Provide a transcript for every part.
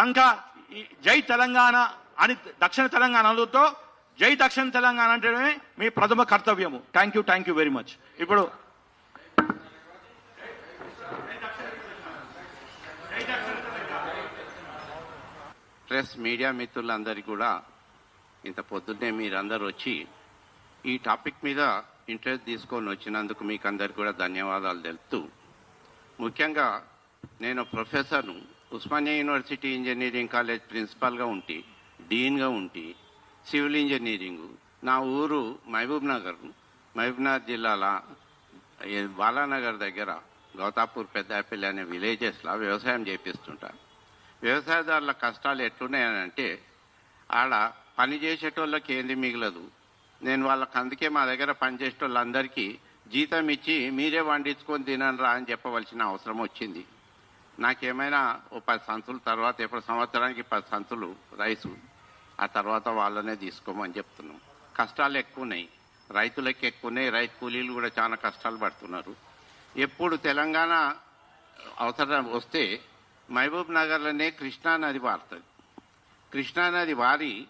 కనుక జై తెలంగాణ అని దక్షిణ తెలంగాణ జై దక్షిణ తెలంగాణ అంటే మీ ప్రథమ కర్తవ్యము. Thank you thank you very much ఇప్పుడు ప్రెస్ మీడియా మిత్రులందరికీ కూడా ఇంత పొద్దున్నే మీరందరూ వచ్చి ఈ టాపిక్ మీద ఇంట్రెస్ట్ తీసుకొని వచ్చినందుకు మీకు అందరికీ కూడా ధన్యవాదాలు తెలుపుతూ ముఖ్యంగా నేను ప్రొఫెసర్ను ఉస్మానియా యూనివర్సిటీ ఇంజనీరింగ్ కాలేజ్ ప్రిన్సిపాల్గా ఉంటి డీన్గా ఉంటి సివిల్ ఇంజనీరింగు. నా ఊరు మహబూబ్ నగర్ మహబూబ్నగర్ జిల్లాల బాలానగర్ దగ్గర గౌతాపూర్ పెద్దాపల్లి అనే విలేజెస్లో వ్యవసాయం చేపిస్తుంటాను వ్యవసాయదారుల కష్టాలు ఎట్లున్నాయనంటే ఆడ పని చేసేటోళ్ళకి ఏంది మిగలదు. నేను వాళ్ళకి అందుకే మా దగ్గర పనిచేసేటోళ్ళందరికీ జీతం ఇచ్చి మీరే వండించుకొని తినరా అని చెప్పవలసిన అవసరం వచ్చింది. నాకేమైనా ఓ పది సంచులు తర్వాత ఇప్పుడు సంవత్సరానికి పది సంతులు రైసు ఆ తర్వాత వాళ్ళనే తీసుకోమని చెప్తున్నాం. కష్టాలు ఎక్కువ ఉన్నాయి రైతులకి ఎక్కువ ఉన్నాయి రైతు కూలీలు కూడా చాలా కష్టాలు పడుతున్నారు. ఎప్పుడు తెలంగాణ అవసరం వస్తే మహబూబ్ నగర్లోనే కృష్ణానది వారుతుంది. కృష్ణానది వారి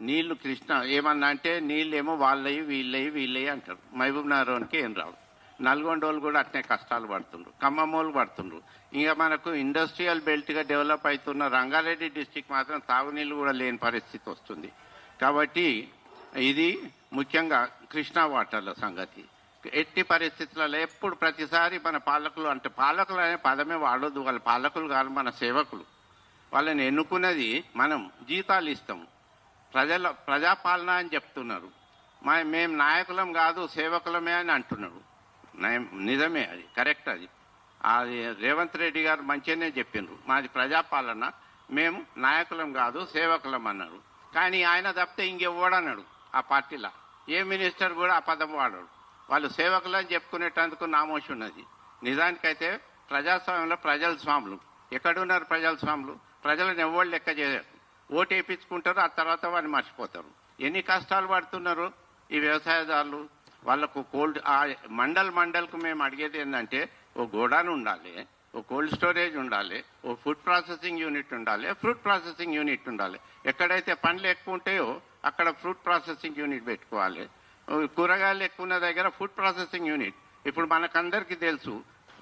నీళ్ళు కృష్ణ ఏమన్నా అంటే నీళ్ళు ఏమో వాళ్ళయి వీళ్ళయి వీళ్ళయి అంటారు. మహబూబ్ నగర్కి ఏం రావు. నల్గొండ వాళ్ళు కూడా అట్నే కష్టాలు పడుతుండ్రు. ఖమ్మం వాళ్ళు పడుతుండ్రు. ఇంకా మనకు ఇండస్ట్రియల్ బెల్ట్గా డెవలప్ అవుతున్న రంగారెడ్డి డిస్టిక్ మాత్రం తాగునీళ్ళు కూడా లేని పరిస్థితి వస్తుంది. కాబట్టి ఇది ముఖ్యంగా కృష్ణా వాటర్ల సంగతి. ఎట్టి పరిస్థితులలో ఎప్పుడు ప్రతిసారి మన పాలకులు అంటే పాలకులు అనే పదమే వాడొద్దు వాళ్ళ పాలకులు కాదు మన సేవకులు. వాళ్ళని ఎన్నుకున్నది మనం జీతాలు ఇస్తాము ప్రజల ప్రజాపాలన అని చెప్తున్నారు. మా మేము నాయకులం కాదు సేవకులమే అని అంటున్నారు. నయం- నిజమే అది కరెక్ట్ అది. అది రేవంత్ రెడ్డి గారు మంచిగానే చెప్పిండ్రు. మాది ప్రజాపాలన మేము నాయకులం కాదు సేవకులం అన్నారు. కానీ ఆయన తప్పితే ఇంకెవ్వడన్నాడు ఆ పార్టీలో? ఏ మినిస్టర్ కూడా ఆ పదం వాడాడు. వాళ్ళు సేవకులని చెప్పుకునేటందుకు నామోషి ఉన్నది. నిజానికైతే ప్రజాస్వామ్యంలో ప్రజల స్వాములు. ఎక్కడున్నారు ప్రజల స్వాములు? ప్రజలను ఎవరు లెక్క చేయరు ఓటు వేయించుకుంటారు ఆ తర్వాత వాడిని మర్చిపోతారు. ఎన్ని కష్టాలు పడుతున్నారు ఈ వ్యవసాయదారులు? వాళ్ళకు కోల్డ్ ఆ మండల్ మండల్కు మేము అడిగేది ఏంటంటే ఓ గోడాన్ ఉండాలి ఓ కోల్డ్ స్టోరేజ్ ఉండాలి ఓ ఫుడ్ ప్రాసెసింగ్ యూనిట్ ఉండాలి ఫ్రూట్ ప్రాసెసింగ్ యూనిట్ ఉండాలి. ఎక్కడైతే పండ్లు ఎక్కువ ఉంటాయో అక్కడ ఫ్రూట్ ప్రాసెసింగ్ యూనిట్ పెట్టుకోవాలి. కూరగాయలు ఎక్కువ ఉన్న దగ్గర ఫుడ్ ప్రాసెసింగ్ యూనిట్. ఇప్పుడు మనకందరికీ తెలుసు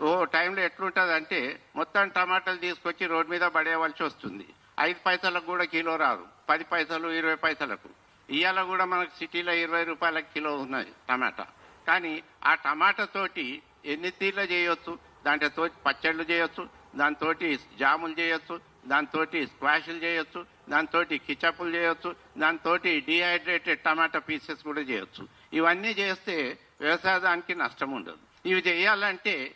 ఓ టైంలో ఎట్లుంటుంది అంటే మొత్తం టమాటాలు తీసుకొచ్చి రోడ్ మీద పడేయవలసి వస్తుంది. ఐదు పైసలకు కూడా కిలో రాదు పది పైసలు ఇరవై పైసలకు. ఇవాళ కూడా మనకు సిటీలో ఇరవై రూపాయల కిలో ఉన్నది టమాటా. కానీ ఆ టమాటా తోటి ఎన్ని తీర్లు చేయొచ్చు? దాంట్లో పచ్చళ్ళు చేయొచ్చు దాంతో జాములు చేయొచ్చు దాంతో స్క్వాషులు చేయొచ్చు దాంతో కిచప్పులు చేయొచ్చు దాంతో డిహైడ్రేటెడ్ టమాటా పీసెస్ కూడా చేయొచ్చు. ఇవన్నీ చేస్తే వ్యవసాయానికి నష్టం ఉండదు. ఇవి చేయాలంటే